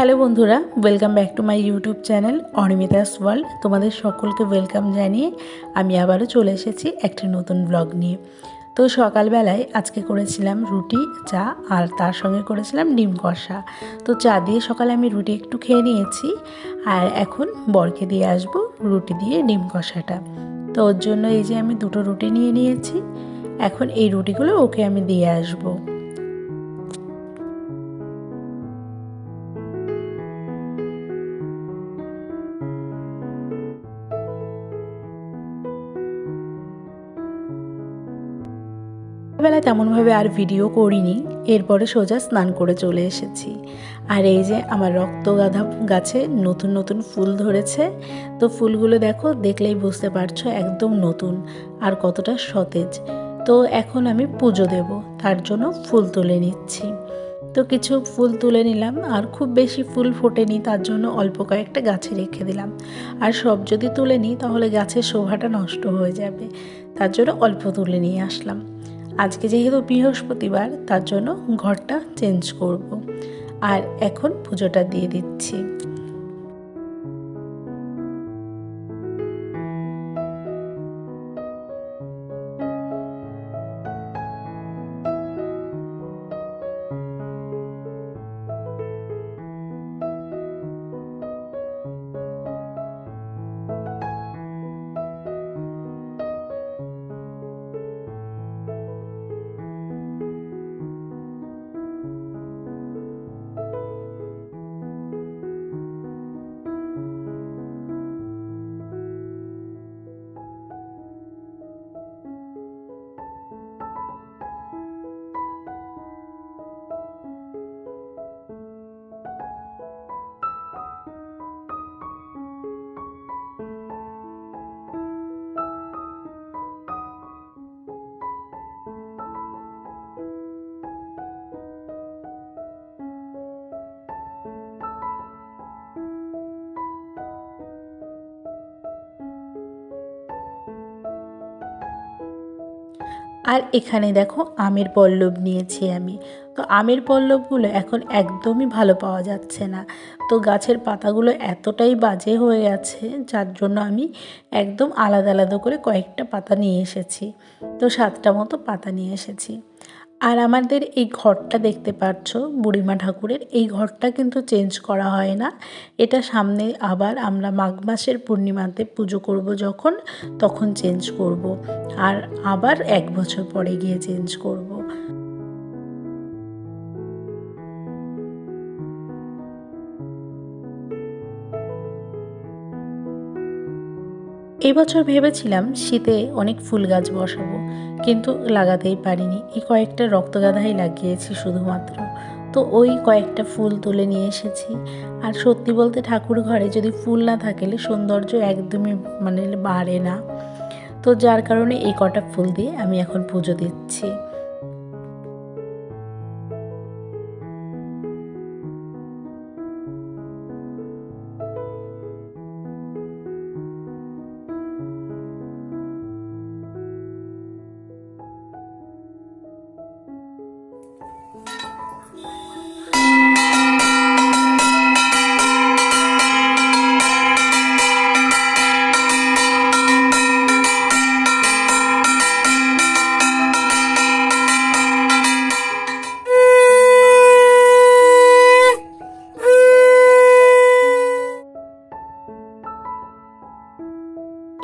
Hello বন্ধুরা welcome back to my YouTube channel Animita's world তোমাদের সকলকে ওয়েলকাম জানিয়ে আমি আবারও চলে এসেছি একটা নতুন ব্লগ নিয়ে। তো সকালবেলায় আজকে করেছিলাম রুটি, চা, আর তার সঙ্গে করেছিলাম ডিম কষা। তো চা দিয়ে সকালে আমি রুটি একটু খেয়ে নিয়েছি, আর এখন বরকে দিয়ে আসব রুটি দিয়ে ডিম কষাটা। তো ওর জন্য এই যে আমি দুটো রুটি নিয়ে নিয়েছি, এখন এই রুটিগুলো ওকে আমি দিয়ে আসব। বেলায় তেমনভাবে আর ভিডিও করিনি, এরপরে সোজা স্নান করে চলে এসেছি। আর এই যে আমার রক্তগাধা গাছে নতুন নতুন ফুল ধরেছে, তো ফুলগুলো দেখো, দেখলেই বুঝতে পারছ একদম নতুন আর কতটা সতেজ। তো এখন আমি পুজো দেব, তার জন্য ফুল তুলে নিচ্ছি। তো কিছু ফুল তুলে নিলাম, আর খুব বেশি ফুল ফোটেনি, তার জন্য অল্প কয়েকটা গাছে রেখে দিলাম। আর সব যদি তুলে নিই, তাহলে গাছের শোভাটা নষ্ট হয়ে যাবে, তার জন্য অল্প তুলে নিয়ে আসলাম। আজকে যেহেতু বৃহস্পতিবার তার জন্য ঘরটা চেঞ্জ করব। আর এখন পুজোটা দিয়ে দিচ্ছি আর এখানে দেখো আমের পল্লব নিয়েছি আমি। তো আমের পল্লবগুলো এখন একদমই ভালো পাওয়া যাচ্ছে না। তো গাছের পাতাগুলো এতটাই বাজে হয়ে গেছে যার জন্য আমি একদম আলাদা আলাদা করে কয়েকটা পাতা নিয়ে এসেছি। তো সাতটা মতো পাতা নিয়ে এসেছি। আর আমাদের এই ঘরটা দেখতে পাচ্ছ, বুড়িমা ঠাকুরের, এই ঘরটা কিন্তু চেঞ্জ করা হয় না। এটা সামনে আবার আমরা মাঘ মাসের পূর্ণিমাতে পুজো করব যখন, তখন চেঞ্জ করব। আর আবার এক বছর পরে গিয়ে চেঞ্জ করব। এবছর ভেবেছিলাম শীতে অনেক ফুল গাছ বসাবো, কিন্তু লাগাতেই পারিনি। এই কয়েকটা রক্তগাধাই লাগিয়েছি শুধুমাত্র। তো ওই কয়েকটা ফুল তুলে নিয়ে এসেছি। আর সত্যি বলতে ঠাকুর ঘরে যদি ফুল না থাকলে সৌন্দর্য একদমই মানে বাড়ে না। তো যার কারণে এই কটা ফুল দিয়ে আমি এখন পুজো দিচ্ছি।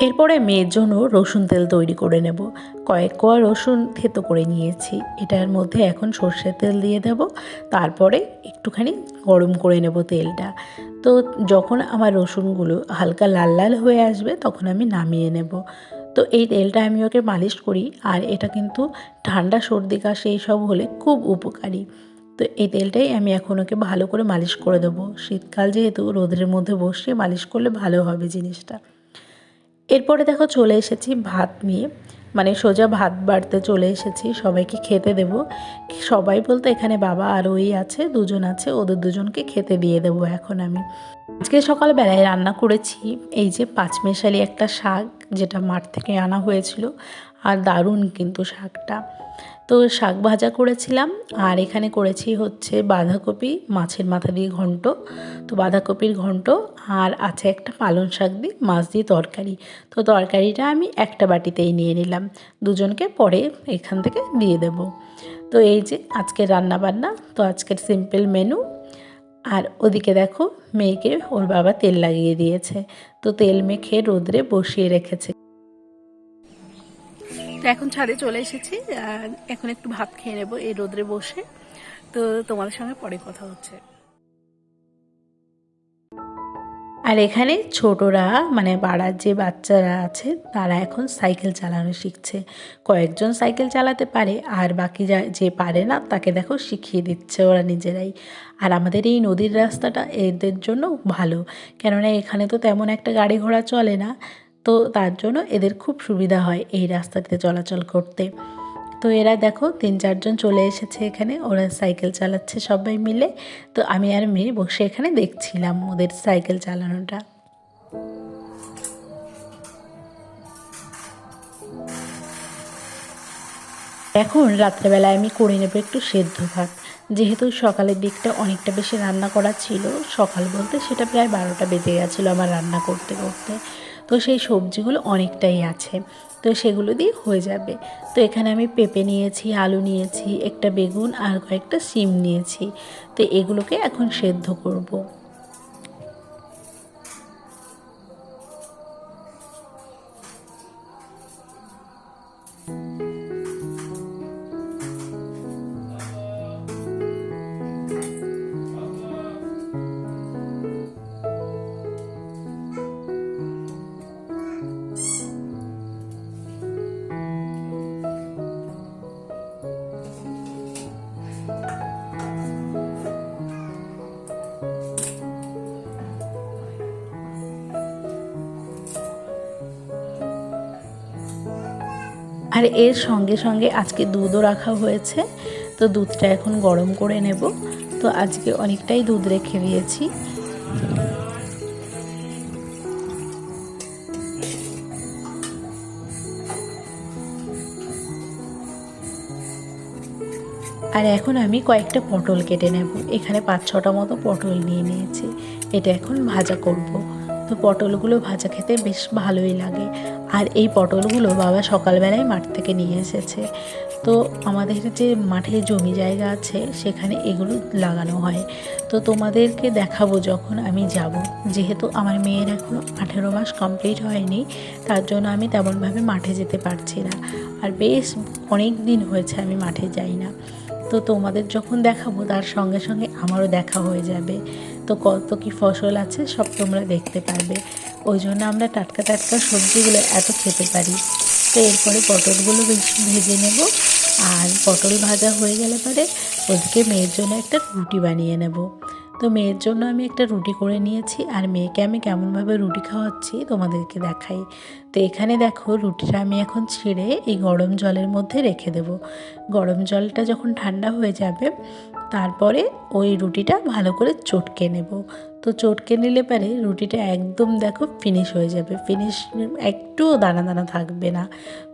এরপরে মেয়ের জন্য রসুন তেল তৈরি করে নেব। কয়েক কোয়া রসুন থেতো করে নিয়েছি। এটার মধ্যে এখন সর্ষের তেল দিয়ে দেব। তারপরে একটুখানি গরম করে নেব তেলটা। তো যখন আমার রসুনগুলো হালকা লাল লাল হয়ে আসবে, তখন আমি নামিয়ে নেব। তো এই তেলটা আমি ওকে মালিশ করি, আর এটা কিন্তু ঠান্ডা সর্দি কাশি এইসব হলে খুব উপকারী। তো এই তেলটাই আমি এখন ওকে ভালো করে মালিশ করে দেবো। শীতকাল যেহেতু, রোদের মধ্যে বসিয়ে মালিশ করলে ভালো হবে জিনিসটা। এরপরে দেখো চলে এসেছি ভাত নিয়ে। মানে সোজা ভাত বাড়তে চলে এসেছি, সবাইকে খেতে দেব। সবাই বলতে এখানে বাবা আর ওই আছে, দুজন আছে, ওদের দুজনকে খেতে দিয়ে দেব এখন আমি। আজকে সকালবেলায় রান্না করেছি এই যে পাঁচমেশালি একটা শাক, যেটা মাঠ থেকে আনা হয়েছিল, আর দারুণ কিন্তু শাকটা। তো শাক ভাজা করেছিলাম আর এখানে করেছি হচ্ছে বাঁধাকপি, মাছের মাথা দিয়ে ঘন্ট। তো বাঁধাকপির ঘন্ট আর আছে একটা পালং শাক দিয়ে মাছ দিয়ে তরকারি। তো তরকারিটা আমি একটা বাটিতেই নিয়ে নিলাম। দুজনকে পরে এখান থেকে দিয়ে দেব। তো এই যে আজকের রান্না বান্না, তো আজকের সিম্পল মেনু আর ওদিকে দেখো মেয়েকে ওর বাবা তেল লাগিয়ে দিয়েছে। তো তেল মেখে রোদ্রে বসিয়ে রেখেছে। তো এখন ছাদে চলে এসেছি এখন একটু ভাত খেয়ে নেব এই রোদ্রে বসে। তো তোমাদের সঙ্গে পরে কথা হচ্ছে। আর এখানে ছোটরা মানে পাড়ার যে বাচ্চারা আছে, তারা এখন সাইকেল চালানো শিখছে। কয়েকজন সাইকেল চালাতে পারে, আর বাকি যা, যে পারে না, তাকে দেখো শিখিয়ে দিচ্ছে ওরা নিজেরাই। আর আমাদের এই নদীর রাস্তাটা এদের জন্য ভালো। কেননা এখানে তো তেমন একটা গাড়ি ঘোড়া চলে না। তো তার জন্য এদের খুব সুবিধা হয় এই রাস্তাতে চলাচল করতে। তো এরা দেখো তিন চারজন চলে এসেছে এখানে, ওরা সাইকেল চালাচ্ছে সবাই মিলে। তো আমি আর মেয়ে বসে এখানে দেখছিলাম ওদের সাইকেল চালানোটা। এখন রাত্রেবেলায় আমি করে নেব একটু সেদ্ধ ভাত। যেহেতু সকালের দিকটা অনেকটা বেশি রান্না করা ছিল, সকাল বলতে সেটা প্রায় বারোটা বেজে গেছিল আমার রান্না করতে করতে। তো সেই সবজিগুলো অনেকটাই আছে। তো সেগুলো দিয়ে হয়ে যাবে। তো এখানে আমি পেঁপে নিয়েছি, আলু নিয়েছি, একটা বেগুন আর কয়েকটা সিম নিয়েছি। তো এগুলোকে এখন সেদ্ধ করব। আর এর সঙ্গে সঙ্গে আজকে দুধও রাখা হয়েছে। তো দুধটা এখন গরম করে নেব। তো আজকে অনেকটাই দুধ রেখে দিয়েছি। আর এখন আমি কয়েকটা পটল কেটে নেব। এখানে পাঁচ ছটা মতো পটল নিয়ে নিয়েছি। এটা এখন ভাজা করব। তো পটলগুলো ভাজা খেতে বেশ ভালোই লাগে। আর এই পটলগুলো বাবা সকালবেলায় মাঠ থেকে নিয়ে এসেছে। তো আমাদের যে মাঠে জমি জায়গা আছে, সেখানে এগুলো লাগানো হয়। তো তোমাদেরকে দেখাবো যখন আমি যাব। যেহেতু আমার মেয়ের এখনও আঠেরো মাস কমপ্লিট হয়নি, তার জন্য আমি তেমনভাবে মাঠে যেতে পারছি না। আর বেশ অনেক দিন হয়েছে আমি মাঠে যাই না। তো তোমাদের যখন দেখাবো, তার সঙ্গে সঙ্গে আমারও দেখা হয়ে যাবে। তো কত কি ফসল আছে সব তোমরা দেখতে পারবে। ওই জন্য আমরা টাটকা টাটকা সবজিগুলো এত খেতে পারি। তো এরপরে পটলগুলো বেশি ভেজে নেব আর পটল ভাজা হয়ে গেলে পরে ওদিকে মেয়ের জন্য একটা রুটি বানিয়ে নেব। তো মেয়ের জন্য আমি একটা রুটি করে নিয়েছি আর মেয়েকে আমি কেমনভাবে রুটি খাওয়াচ্ছি তোমাদেরকে দেখাই। তো এখানে দেখো রুটিটা আমি এখন ছিঁড়ে এই গরম জলের মধ্যে রেখে দেব। গরম জলটা যখন ঠান্ডা হয়ে যাবে, তারপরে ওই রুটিটা ভালো করে চটকে নেব। তো চটকে নিলে পারে রুটিটা একদম দেখো ফিনিশ হয়ে যাবে। ফিনিশ একটুও দানা দানা থাকবে না।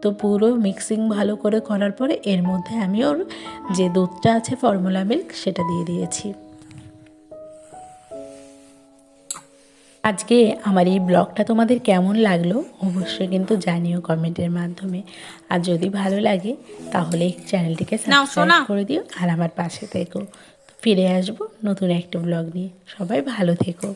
তো পুরো মিক্সিং ভালো করে করার পরে এর মধ্যে আমি ওর যে দুধটা আছে ফর্মুলা মিল্ক সেটা দিয়ে দিয়েছি। আজকে আমার এই ব্লগটা তোমাদের কেমন লাগল অবশ্যই কিন্তু জানিও কমেন্টের মাধ্যমে। আর যদি ভালো লাগে তাহলে এই চ্যানেলটিকে সাবস্ক্রাইব করে দিও আর আমার পাশে থেকো। ফিরে আসব নতুন একটা ব্লগ নিয়ে। সবাই ভালো থেকো।